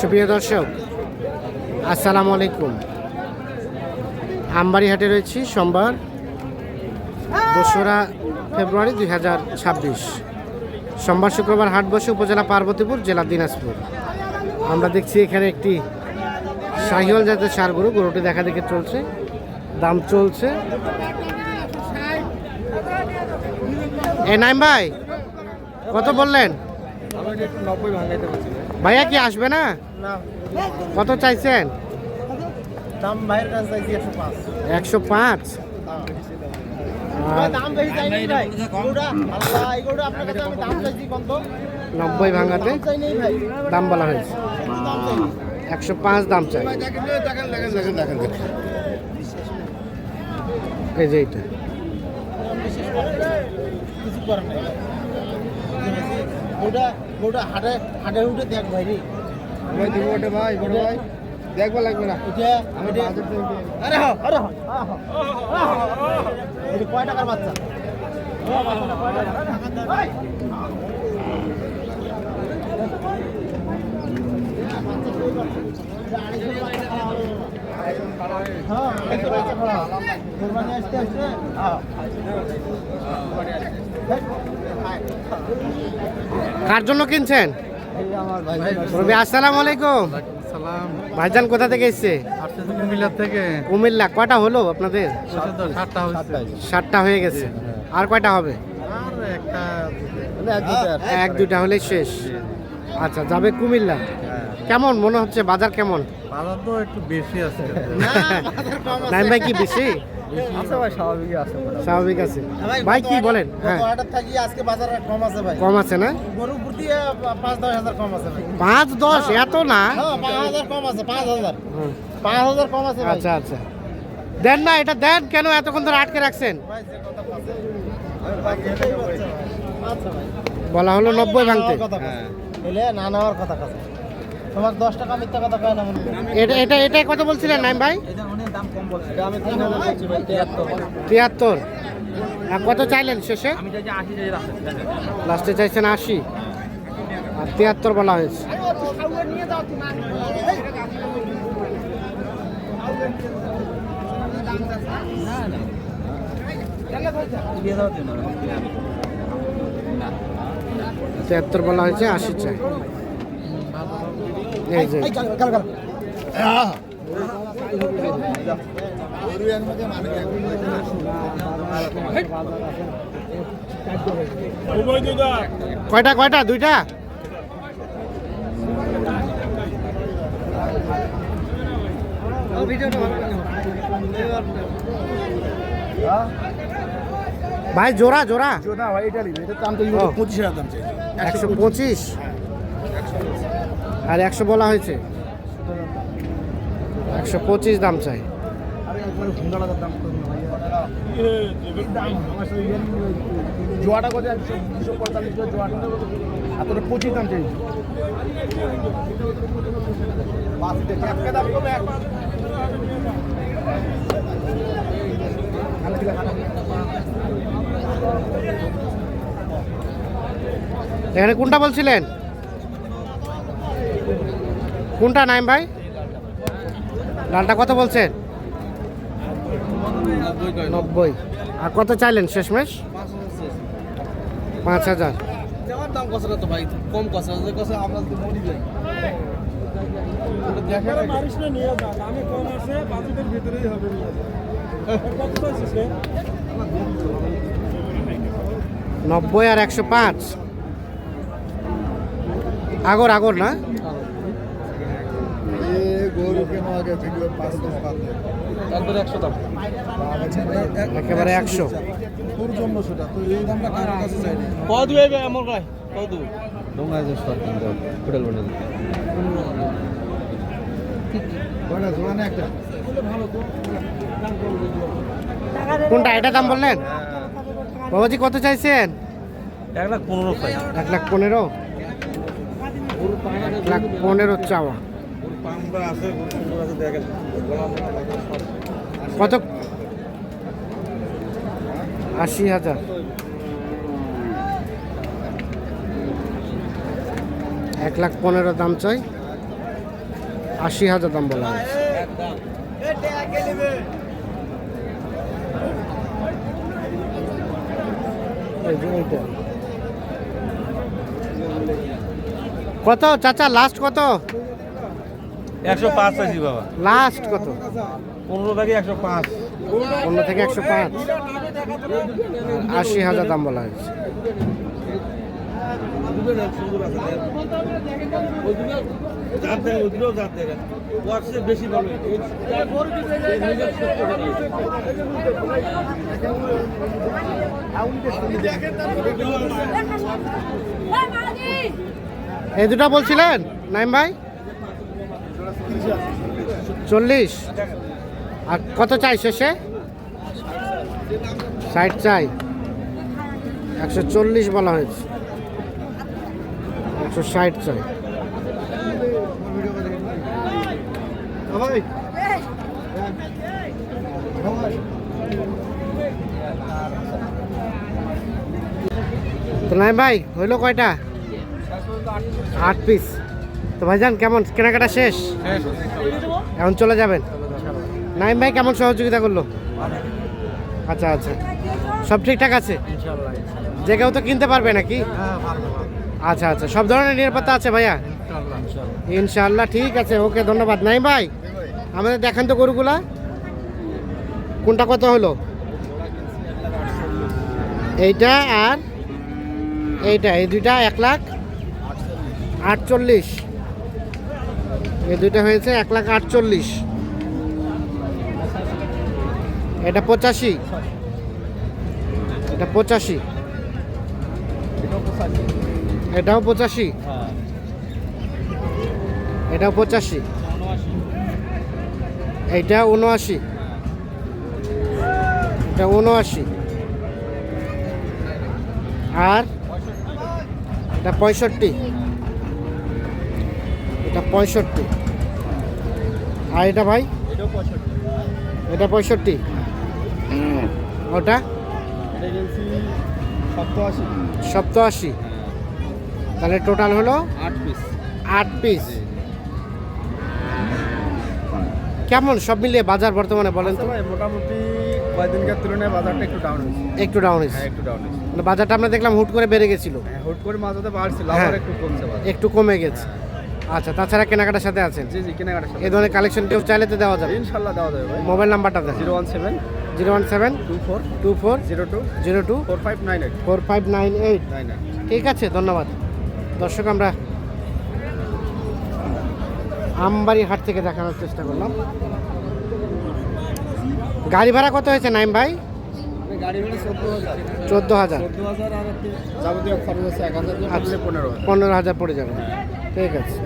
সুপ্রিয় দর্শক, আসসালামু আলাইকুম। আমবাড়ি হাটে রয়েছি, সোমবার, দোসরা ফেব্রুয়ারি দুই হাজার ছাব্বিশ। সোমবার শুক্রবার হাট বসে উপজেলা পার্বতীপুর, জেলা দিনাজপুর। আমরা দেখছি এখানে একটি শাহিওয়াল জাতের সার গরু, গরুটি দেখা দেখে চলছে, দাম চলছে। এ নাইম ভাই, কত বললেন? নব্বই ভাঙাইতে ভাইয়া কি আসবে না? কত চাইছেন? একশো পাঁচ। নব্বই ভাঙাতে? দাম বলা হয়েছে। একশো পাঁচ দাম চাই। দেখেন দেখেন দেখেন দেখেন দেখেন। এই যে এইটা। কিছু করার নাই। গরুটা হাটে হাটে উঠে দেখ ভাই রে। ভাই দিব ওটা ভাই বড় ভাই। দেখবা লাগবে না। এটা আমি আরে হ আরে হ এটা কয় টাকার বাচ্চা? হ্যাঁ, আসতে আসতে, হ্যাঁ। কার জন্য কিনছেন? আসসালামু আলাইকুম। ভাইজান কোথা থেকে এসছে? থেকে কুমিল্লা কয়টা হলো আপনাদের? সাতটা হয়ে গেছে। আর কয়টা হবে? এক দুটা হলে শেষ। আচ্ছা যাবে কুমিল্লা। কেমন? মনে হচ্ছে বাজার কেমন? বাজার তো একটু বেশি আছে। নাইম ভাই কি বেশি? স্বাভাবিক আছে। ভাই কি বলেন? হ্যাঁ। হাটার থাকি আজকে বাজারে কম আছে ভাই। কম আছে না? পাঁচ দশ এত না? হ্যাঁ পাঁচ হাজার কম আছে পাঁচ হাজার। পাঁচ হাজার কম আছে ভাই। আচ্ছা আচ্ছা। দেন না এটা দেন কেন এতক্ষণ ধরে আটকে রাখছেন। আচ্ছা ভাই। বলা হলো নব্বই ভাঙতে। এলে না নেওয়ার কথা কথা তোমার দশ টাকা মিথ্যা কথা কয় না মনে। এটা এটা এটাই কত বলছিলেন নাইম ভাই? দাম কম বলছে। আমি তিন হাজার বলছি ভাই তিয়াত্তর। আর কত চাইলেন শেষে? লাস্টে। চাইছেন আশি। আর তিয়াত্তর বলা হয়েছে। তিয়াত্তর বলা হয়েছে আশি চাই। এই যে। কয়টা কয়টা? দুইটা? ভাই জোড়া জোড়া। না ভাই এটা নিবি। এটা দাম তো। পঁচিশ হাজার দাম চাই একশো পঁচিশ? আর একশো বলা হয়েছে? একশো পঁচিশ দাম চাই। জোয়াটা কত? দুশো পঁয়তাল্লিশ জোয়াটা। আর পঁচিশ দাম চাই। দাম কমে এখানে কোনটা বলছিলেন? কোনটা নাইম ভাই? লালটা কত বলছেন? নব্বই। আর কত চাইলেন শেষমেশ? পাঁচ হাজার। নব্বই আর একশো পাঁচ। আগর আগর না? একবার একশো। কোনটা এটা দাম বললেন? বাবাজি কত চাইছেন? এক লাখ পনেরো এক লাখ পনেরো? এক লাখ পনেরো চাওয়া। কত? আশি হাজার। এক লাখ পনেরো দাম চাই। আশি হাজার দাম বলা হয়েছে। কত? চাচা লাস্ট কত? একশো পাঁচ আছি বাবা। লাস্ট কত? পনেরো থেকে একশো পাঁচ। পনেরো থেকে একশো পাঁচ। আশি হাজার দাম বলা হয়েছে। বেশি ভালো এই দুটো বলছিলেন, নাইম ভাই? চল্লিশ। আর কত চাই শেষে? ষাট চাই। একশো চল্লিশ বলা হয়েছে। একশো ষাট চাই। তো নাই ভাই, হইল কয়টা? আট পিস তো ভাইজান, কেমন? কেনাকাটা শেষ? এখন চলে যাবেন? নাইম ভাই, কেমন সহযোগিতা করল? আচ্ছা আচ্ছা। সব ঠিকঠাক আছে? যে কেউ তো কিনতে পারবে নাকি? আচ্ছা আচ্ছা। সব ধরনের নিরাপত্তা আছে ভাইয়া? ইনশাল্লাহ ঠিক আছে। ওকে, ধন্যবাদ। নাই ভাই, আমাদের দেখান তো গরুগুলা। কোনটা কত হলো? এইটা আর এইটা, এই দুইটা এক লাখ। আটচল্লিশ। এই দুইটা হয়েছে এক লাখ আটচল্লিশ। এটা পঁচাশি। এটা পঁচাশি। এটাও পঁচাশি। এটাও পঁচাশি। এইটা উনআশি এটা উনআশি আর এটা পঁয়ষট্টি। এটা পঁয়ষট্টি। আর এটা ভাই? এটা পঁয়ষট্টি? ওটা? সপ্তাশি সপ্তআশি। তাহলে টোটাল হলো আট পিস আট পিস কেমন সব মিলিয়ে বাজার বর্তমানে বলেন তো? মোটামুটি কয়েকদিনকার তুলনায় বাজারটা একটু ডাউন হয়েছে। একটু ডাউন হয়েছে। হ্যাঁ একটু ডাউন হয়েছে। মানে বাজারটা আমরা দেখলাম হুট করে বেড়ে গেছিল। হ্যাঁ হুট করে মাঝাতে বাড়ছিল হ্যাঁ। আবার একটু কমছে একটু কমে গেছে। আচ্ছা তাছাড়া কেনাকাটার সাথে আছেন? জি জি কেনাকাটা এই ধরনের কালেকশন কেউ চাইলে তো দেওয়া যাবে। ইনশাল্লাহ দেওয়া যাবে ভাই। মোবাইল নাম্বারটা দেন। Zero one seven zero one seven two four two four zero two zero two four five nine eight. Four five nine eight. Nine eight ঠিক আছে ধন্যবাদ। দর্শক আমরা আমবাড়ি হাট থেকে দেখানোর চেষ্টা করলাম। গাড়ি ভাড়া কত হয়েছে নাইম ভাই? গাড়ি ভাড়া চোদ্দ আচ্ছা। পনেরো হাজার। পনেরো হাজার পড়ে যাবে। ঠিক আছে।